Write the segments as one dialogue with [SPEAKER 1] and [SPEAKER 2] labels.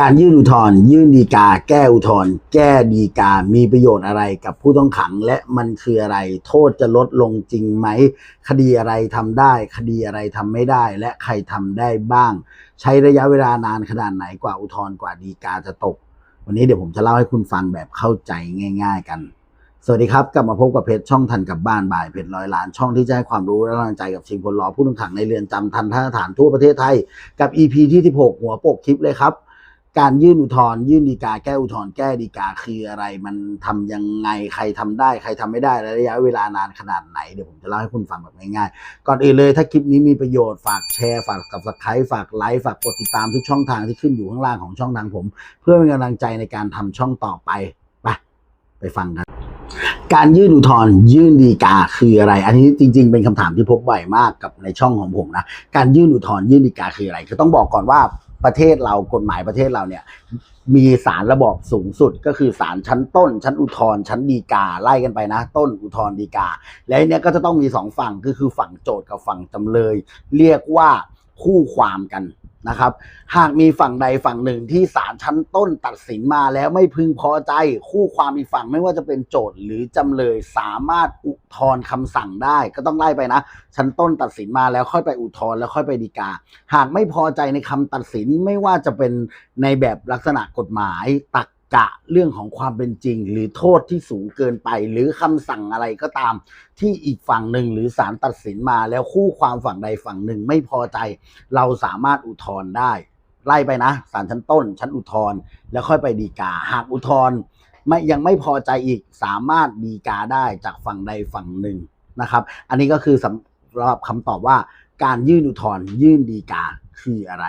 [SPEAKER 1] การยื่นอุทธรณ์ยื่นดีกา แก้อุทธรณ์แก้ดีกา มีประโยชน์อะไรกับผู้ต้องขัง และมันคืออะไร โทษจะลดลงจริงไหม คดีอะไรทำได้ คดีอะไรทำไม่ได้ และใครทำได้บ้าง ใช้ระยะเวลานานขนาดไหนกว่าอุทธรณ์กว่าดีกาจะตก วันนี้เดี๋ยวผมจะเล่าให้คุณฟังแบบเข้าใจง่าย ๆ กัน สวัสดีครับ กลับมาพบกับเพจช่องทันกับบ้านบ่ายเพจร้อยล้านช่องที่จะให้ความรู้และกำลังใจกับทีมคนรอผู้ต้องขังในเรือนจำทันท่าสถานทั่วประเทศไทย กับ EP ที่ 16 หัวปกคลิปเลยครับ การยื่นอุทธรณ์ยื่นดีกาแก้อุทธรณ์แก้ดีกาคืออะไร มันทำยังไงใครทำได้ ใครทำไม่ได้ระยะเวลานานขนาดไหนเดี๋ยวผมจะเล่าให้คุณฟังแบบง่ายๆก่อนอื่นเลยถ้าคลิปนี้มีประโยชน์ฝากแชร์ฝากกับสไครต์ฝากไลค์ฝากกดติดตามทุกช่องทางที่ขึ้นอยู่ข้างล่างของช่องทางผม เพื่อเป็นกำลังใจในการทำช่องต่อไปไปไปฟังกันการยื่นอุทธรณ์ยื่นดีกาคืออะไร อันนี้จริง ๆ เป็นคำถามที่พบบ่อยมากกับในช่องของผมนะ การยื่นอุทธรณ์ยื่นดีกาคืออะไร คือต้องบอกก่อนว่า ประเทศเรากฎหมายประเทศเราเนี่ยมีศาลระบอบสูงสุดก็คือศาลชั้นต้น ชั้นอุทธรณ์ชั้นดีกาไล่กันไปนะ ต้นอุทธรณ์ดีกา และอันเนี้ยก็จะต้องมีสองฝั่งก็คือฝั่งโจทย์กับฝั่งจำเลย เรียกว่าคู่ความกัน นะครับ หากมีฝั่งใดฝั่งหนึ่งที่ศาลชั้นต้นตัดสินมาแล้วไม่พึงพอใจคู่ความอีกฝั่งไม่ว่าจะเป็นโจทย์หรือจำเลยสามารถอุทธรณ์คำสั่งได้ ก็ต้องไล่ไปนะ ชั้นต้นตัดสินมาแล้วค่อยไปอุทธรณ์แล้วค่อยไปฎีกา หากไม่พอใจในคำตัดสินไม่ว่าจะเป็นในแบบลักษณะกฎหมายตัก กะเรื่องของความเป็นจริง หรือโทษที่สูงเกินไป หรือคำสั่งอะไรก็ตาม ที่อีกฝั่งหนึ่งหรือศาลตัดสินมาแล้วคู่ความฝั่งใดฝั่งหนึ่งไม่พอใจ เราสามารถอุทธรณ์ได้ ไล่ไปนะศาลชั้นต้น ชั้นอุทธรณ์แล้วค่อยไปฎีกา หากอุทธรณ์ไม่ยังไม่พอใจอีกสามารถฎีกาได้จากฝั่งใดฝั่งหนึ่งนะครับ อันนี้ก็คือสำหรับคำตอบว่าการยื่นอุทธรณ์ยื่นฎีกาคืออะไร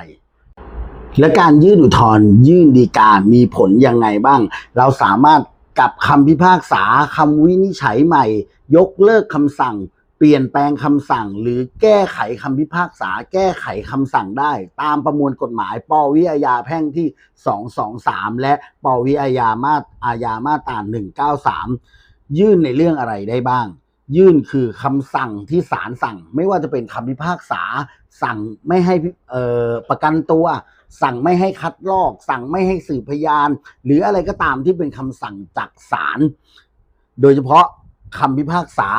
[SPEAKER 1] และการยื่นอุทธรณ์ยื่นฎีกามีผลยังไงบ้าง เราสามารถกลับคำพิพากษาคำวินิจฉัยใหม่ ยกเลิกคำสั่ง เปลี่ยนแปลงคำสั่ง หรือแก้ไขคำพิพากษา แก้ไขคำสั่งได้ ตามประมวลกฎหมายปวิอาญาแพ่งที่ 223 และปวิอาญามาตอาญามาตรา193 ยื่นในเรื่องอะไรได้บ้างยื่นคือคำสั่งที่ศาลสั่ง ไม่ว่าจะเป็นคำพิพากษา สั่งไม่ให้ประกันตัว สั่งไม่ให้คัดลอก สั่งไม่ให้สืบพยาน หรืออะไรก็ตามที่เป็นคำสั่งจากศาลโดยเฉพาะคำพิพากษา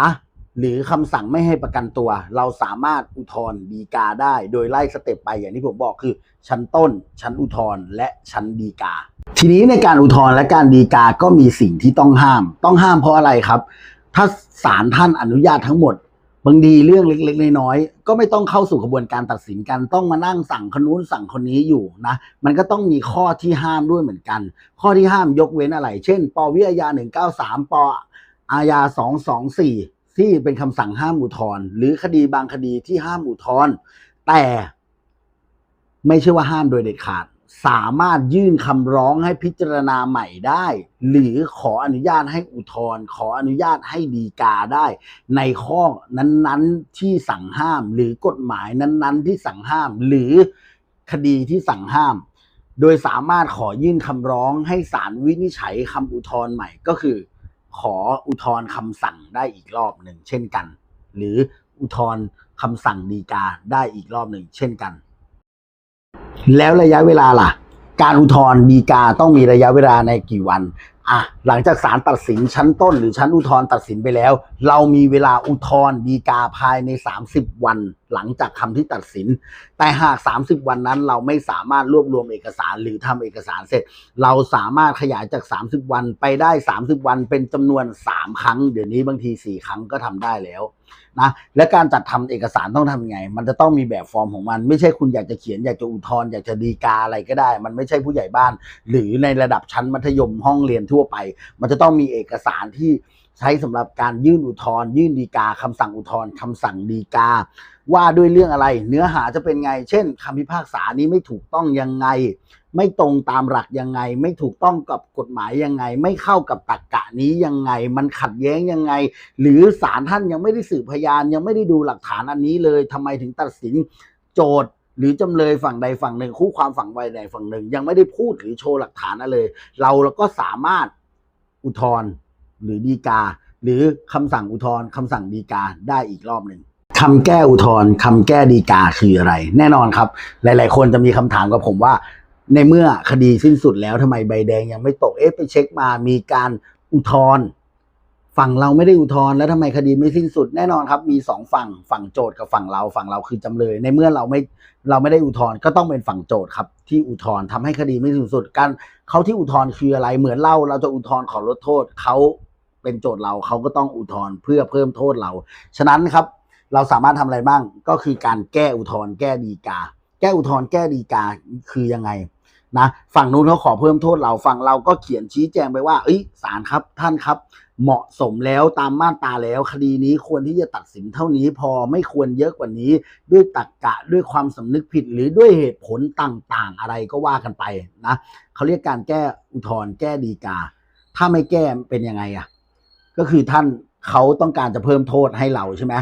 [SPEAKER 1] หรือคำสั่งไม่ให้ประกันตัว เราสามารถอุทธรณ์ดีกาได้ โดยไล่สเต็ปไปอย่างที่ผมบอกคือ ชั้นต้น ชั้นอุทธรณ์และชั้นดีกา ทีนี้ในการอุทธรณ์และการดีกาก็มีสิ่งที่ต้องห้าม ต้องห้ามเพราะอะไรครับ ถ้าศาลท่านอนุญาตทั้งหมด บางทีเรื่องเล็กๆน้อยๆก็ไม่ต้องเข้าสู่กระบวนการตัดสินกัน ต้องมานั่งสั่งคนนู้นสั่งคนนี้อยู่นะมันก็ต้องมีข้อที่ห้ามด้วยเหมือนกัน ข้อที่ห้ามยกเว้นอะไร เช่น ปวิอาญา193 ปอาญา224 ที่เป็นคำสั่งห้ามอุทธรณ์หรือคดีบางคดีที่ห้ามอุทธรณ์แต่ไม่ใช่ว่าห้ามโดยเด็ดขาด สามารถยื่นคำร้องให้พิจารณาใหม่ได้ หรือขออนุญาตให้อุทธรณ์ขออนุญาตให้ดีกาได้ ในข้อนั้นๆที่สั่งห้าม หรือกฎหมายนั้นๆ ที่สั่งห้าม หรือคดีที่สั่งห้าม โดยสามารถขอยื่นคำร้องให้ศาลวินิจฉัยคำอุทธรณ์ใหม่ก็คือ ขออุทธรณ์คำสั่งได้อีกรอบหนึ่งเช่นกัน หรืออุทธรณ์คำสั่งดีกาได้อีกรอบหนึ่งเช่นกัน แล้วระยะเวลาล่ะ การอุทธรณ์ดีกาต้องมีระยะเวลาในกี่วัน อะหลังจากศาลตัดสินชั้นต้นหรือชั้นอุทธรณ์ตัดสินไปแล้ว เรามีเวลาอุทธรณ์ดีกาภายใน 30 วัน หลังจากคำที่ตัดสิน แต่หาก 30 วันนั้นเราไม่สามารถรวบรวมเอกสารหรือทำเอกสารเสร็จ เราสามารถขยายจาก 30 วันไปได้ 30 วันเป็นจำนวน 3 ครั้ง เดี๋ยวนี้บางที 4 ครั้งก็ทำได้แล้วนะและการจัดทำเอกสารต้องทำไง มันจะต้องมีแบบฟอร์มของมัน ไม่ใช่คุณอยากจะเขียนอยากจะอุทธรณ์อยากจะดีกาอะไรก็ได้ มันไม่ใช่ผู้ใหญ่บ้าน หรือในระดับชั้นมัธยมห้องเรียนทวไป มันจะต้องมีเอกสารที่ใช้สำหรับการยื่นอุทธรณ์ยื่นดีกาคำสั่งอุทธรณ์คำสั่งดีกา ว่าด้วยเรื่องอะไร เนื้อหาจะเป็นไง เช่นคำพิพากษานี้ไม่ถูกต้องยังไง ไม่ตรงตามหลักยังไง ไม่ถูกต้องกับกฎหมายยังไง ไม่เข้ากับตรรกะนี้ยังไง มันขัดแย้งยังไง หรือศาลท่านยังไม่ได้สืบพยานยังไม่ได้ดูหลักฐานอันนี้เลยทำไมถึงตัดสินโจทย์ หรือจำเลยฝั่งใดฝั่งหนึ่ง คู่ความฝั่งใดฝั่งหนึ่ง ยังไม่ได้พูดหรือโชว์หลักฐานอะไรเลย เราก็สามารถอุทธรณ์หรือดีกา หรือคำสั่งอุทธรณ์คำสั่งดีกาได้อีกรอบหนึ่งคำแก้อุทธรณ์คำแก้ดีกาคืออะไร แน่นอนครับ หลาย ๆ คนจะมีคำถามกับผมว่า ในเมื่อคดีสิ้นสุดแล้วทำไมใบแดงยังไม่ตกเอ๊ะไปเช็คมามีการอุทธรณ์ ฝั่งเราไม่ได้อุทธรณ์แล้วทำไมคดีไม่สิ้นสุดแน่นอนครับ มีสองฝั่งฝั่งโจทย์กับฝั่งเราฝั่งเราคือจำเลย ในเมื่อเราไม่เราไม่ได้อุทธรณ์ก็ต้องเป็นฝั่งโจทย์ครับ ที่อุทธรณ์ทำให้คดีไม่สิ้นสุดการเขาที่อุทธรณ์คืออะไรเหมือนเราเราจะอุทธรณ์ขอลดโทษเขาเป็นโจทย์เราเขาก็ต้องอุทธรณ์เพื่อเพิ่มโทษเรา ฉะนั้นครับ เราสามารถทำอะไรบ้างก็คือการแก้อุทธรณ์แก้ดีกา แก้อุทธรณ์แก้ดีกาคือยังไง นะฝั่งนู้นเขาขอเพิ่มโทษเราฝั่งเราก็เขียนชี้แจงไปว่าเอ้ยศาลครับท่านครับ เหมาะสมแล้วตามมาตราแล้ว คดีนี้ควรที่จะตัดสินเท่านี้พอไม่ควรเยอะกว่านี้ ด้วยตรรกกะด้วยความสำนึกผิดหรือด้วยเหตุผลต่างๆ อะไรก็ว่ากันไปนะเขาเรียกการแก้อุทธรณ์แก้ดีกา ถ้าไม่แก้เป็นยังไงอะก็คือท่านเขาต้องการจะเพิ่มโทษให้เราใช่ไหม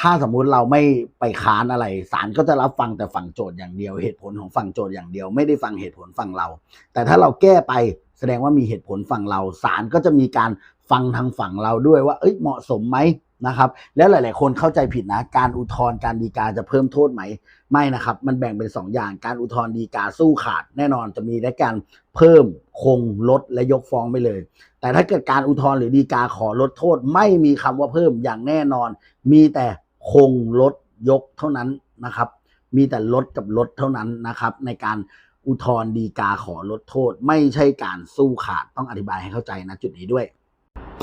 [SPEAKER 1] ถ้าสมมุติเราไม่ไปค้านอะไรศาลก็จะรับฟังแต่ฝั่งโจทย์อย่างเดียว เหตุผลของฝั่งโจทย์อย่างเดียว ไม่ได้ฟังเหตุผลฝั่งเรา แต่ถ้าเราแก้ไปแสดงว่ามีเหตุผลฝั่งเราศาลก็จะมีการฟังทางฝั่งเราด้วยว่าเอ้ยเหมาะสมไหมนะครับ แล้วหลาย ๆ คนเข้าใจผิดนะการอุทธรณ์การดีกาจะเพิ่มโทษไหม ไม่นะครับ มันแบ่งเป็นสองอย่างการอุทธรณ์ดีกาสู้ขาด แน่นอนจะมีได้การเพิ่มคงลดและยกฟ้องไปเลย แต่ถ้าเกิดการอุทธรณ์หรือดีกาขอลดโทษ ไม่มีคำว่าเพิ่มอย่างแน่นอน มีแต่ คงลดยกเท่านั้นนะครับ มีแต่ลดกับลดเท่านั้นนะครับ ในการอุทธรณ์ดีกาขอลดโทษ ไม่ใช่การสู้ขาดต้องอธิบายให้เข้าใจนะจุดนี้ด้วย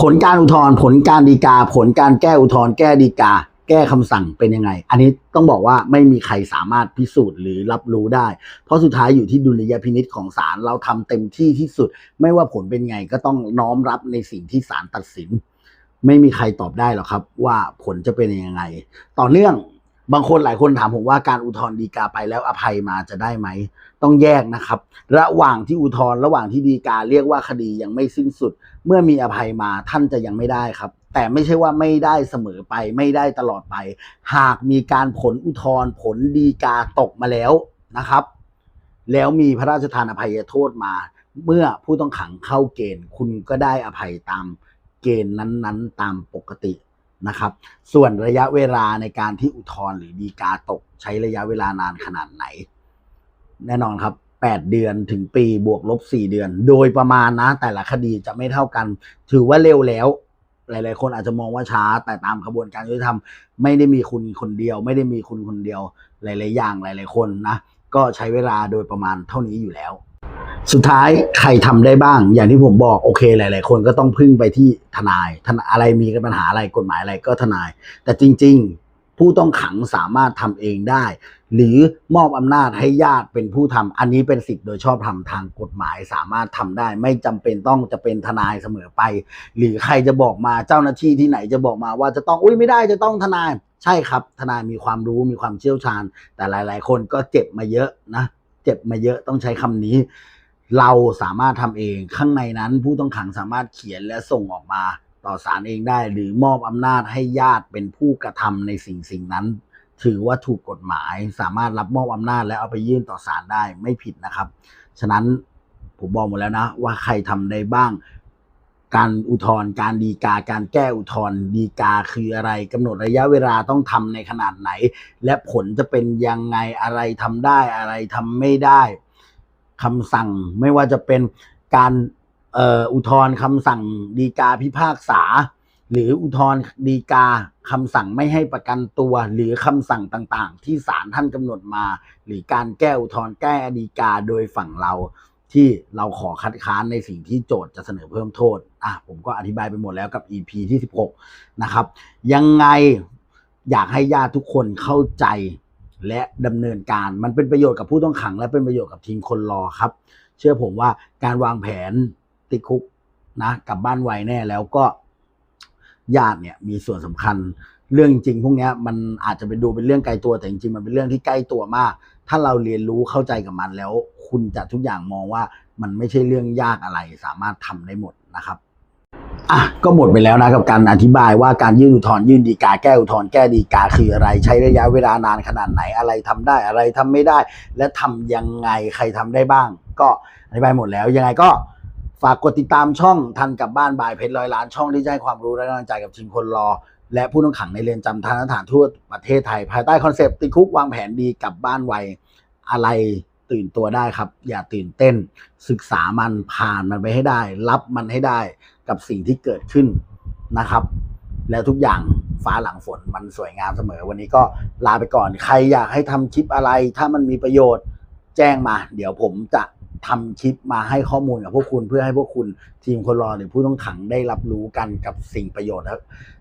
[SPEAKER 1] ผลการอุทธรณ์ผลการดีกา ผลการแก้อุทธรณ์แก้ดีกา แก้คำสั่งเป็นยังไง อันนี้ต้องบอกว่าไม่มีใครสามารถพิสูจน์หรือรับรู้ได้ เพราะสุดท้ายอยู่ที่ดุลยพินิษของศาลเราทำเต็มที่ที่สุด ไม่ว่าผลเป็นไงก็ต้องน้อมรับในสิ่งที่ศาลตัดสิน ไม่มีใครตอบได้หรอกครับ ว่าผลจะเป็นยังไง ต่อเนื่องบางคนหลายคนถามผมว่าการอุทธรณ์ดีกาไปแล้วอภัยมาจะได้ไหม ต้องแยกนะครับ ระหว่างที่อุทธรณ์ระหว่างที่ดีกาเรียกว่าคดียังไม่สิ้นสุด เมื่อมีอภัยมาท่านจะยังไม่ได้ครับ แต่ไม่ใช่ว่าไม่ได้เสมอไปไม่ได้ตลอดไป หากมีการผลอุทธรณ์ผลดีกาตกมาแล้วนะครับ แล้วมีพระราชทานอภัยโทษมา เมื่อผู้ต้องขังเข้าเกณฑ์คุณก็ได้อภัยตาม เกณฑ์นั้นๆ ตามปกตินะครับ ส่วนระยะเวลาในการที่อุทธรณ์หรือดีกาตกใช้ระยะเวลานานขนาดไหน แน่นอนครับ8เดือนถึงปีบวกลบ 4 เดือน โดยประมาณนะ แต่ละคดีจะไม่เท่ากัน ถือว่าเร็วแล้ว หลาย ๆ คนอาจจะมองว่าช้า แต่ตามกระบวนการยุติธรรมไม่ได้มีคุณคนเดียว ไม่ได้มีคุณคนเดียว หลาย ๆ อย่างหลาย ๆ คนนะ ก็ใช้เวลาโดยประมาณเท่านี้อยู่แล้ว สุดท้ายใครทำได้บ้าง อย่างที่ผมบอกโอเค หลาย ๆ คนก็ต้องพึ่งไปที่ทนายทนายอะไรมีปัญหาอะไรกฎหมายอะไรก็ทนาย แต่จริง ๆ ผู้ต้องขังสามารถทำเองได้ หรือมอบอำนาจให้ญาติเป็นผู้ทำอันนี้เป็นสิทธิ์โดยชอบธรรมทางกฎหมายสามารถทำได้ ไม่จำเป็นต้องจะเป็นทนายเสมอไป หรือใครจะบอกมาเจ้าหน้าที่ที่ไหนจะบอกมาว่าจะต้องอุ้ยไม่ได้จะต้องทนาย ใช่ครับ ทนายมีความรู้มีความเชี่ยวชาญ แต่หลาย ๆ คนก็เจ็บมาเยอะนะ เจ็บมาเยอะต้องใช้คำนี้ เราสามารถทำเองข้างในนั้นผู้ต้องขังสามารถเขียนและส่งออกมาต่อศาลเองได้ หรือมอบอำนาจให้ญาติเป็นผู้กระทำในสิ่งสิ่งนั้น ถือว่าถูกกฎหมาย สามารถรับมอบอำนาจและเอาไปยื่นต่อศาลได้ไม่ผิดนะครับ ฉะนั้นผมบอกหมดแล้วนะ ว่าใครทำได้บ้าง การอุทธรณ์การดีกา การแก้อุทธรณ์ดีกาคืออะไรกำหนดระยะเวลาต้องทำในขนาดไหน และผลจะเป็นยังไงอะไรทำได้อะไรทำไม่ได้ คำสั่งไม่ว่าจะเป็นการอุทธรณ์คำสั่งดีกาพิพากษา หรืออุทธรณ์ดีกาคำสั่งไม่ให้ประกันตัว หรือคำสั่งต่างๆ ที่ศาลท่านกำหนดมา หรือการแก้อุทธรณ์แก้ดีกาโดยฝั่งเราที่เราขอคัดค้านในสิ่งที่โจทย์จะเสนอเพิ่มโทษ อะ ผมก็อธิบายไปหมดแล้วกับ EP ที่ 16 นะครับ ยังไงอยากให้ญาติทุกคนเข้าใจ และดำเนินการมันเป็นประโยชน์กับผู้ต้องขัง และเป็นประโยชน์กับทีมคนรอครับ เชื่อผมว่าการวางแผนติดคุกนะกลับบ้านไวแน่แล้วก็ญาติเนี่ยมีส่วนสำคัญ เรื่องจริงพวกนี้มันอาจจะเป็นดูเป็นเรื่องไกลตัวแต่จริงๆมันเป็นเรื่องที่ใกล้ตัวมาก ถ้าเราเรียนรู้เข้าใจกับมันแล้ว คุณจะทุกอย่างมองว่ามันไม่ใช่เรื่องยากอะไรสามารถทำได้หมดนะครับ อะก็หมดไปแล้วนะกับการอธิบายว่าการยื่นอุทธรณ์ยื่นดีกาแก้อุทธรณ์แก้ดีกาคืออะไร ใช้ระยะเวลานานขนาดไหนอะไรทำได้อะไรทำไม่ได้ และทำยังไงใครทำได้บ้าง ก็อธิบายหมดแล้วยังไงก็ฝากกดติดตามช่องทันกับบ้านบายเพชรร้อยล้านช่องที่จะให้ความรู้และกำลังใจกับทีมคนรอ และผู้ต้องขังในเรือนจำทันสถานทั่วประเทศไทย ภายใต้คอนเซปต์ติดคุกวางแผนดีกลับบ้านไวอะไรตื่นตัวได้ครับ อย่าตื่นเต้น ศึกษามันผ่านมันไปให้ได้ รับมันให้ได้ กับสิ่งที่เกิดขึ้นนะครับ แล้วทุกอย่างฟ้าหลังฝนมันสวยงามเสมอ วันนี้ก็ลาไปก่อนใครอยากให้ทำคลิปอะไร ถ้ามันมีประโยชน์แจ้งมา เดี๋ยวผมจะทำคลิปมาให้ข้อมูลกับพวกคุณเพื่อให้พวกคุณทีมคนรอหรือผู้ต้องขังได้รับรู้กันกับสิ่งประโยชน์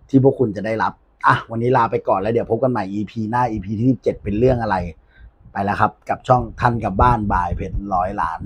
[SPEAKER 1] ที่พวกคุณจะได้รับอะวันนี้ลาไปก่อนแล้วเดี๋ยวพบกันใหม่ EP หน้า EP ที่ 7 เป็นเรื่องอะไร ไปแล้วครับ กับช่องทันกับบ้านบายเพชรร้อยล้าน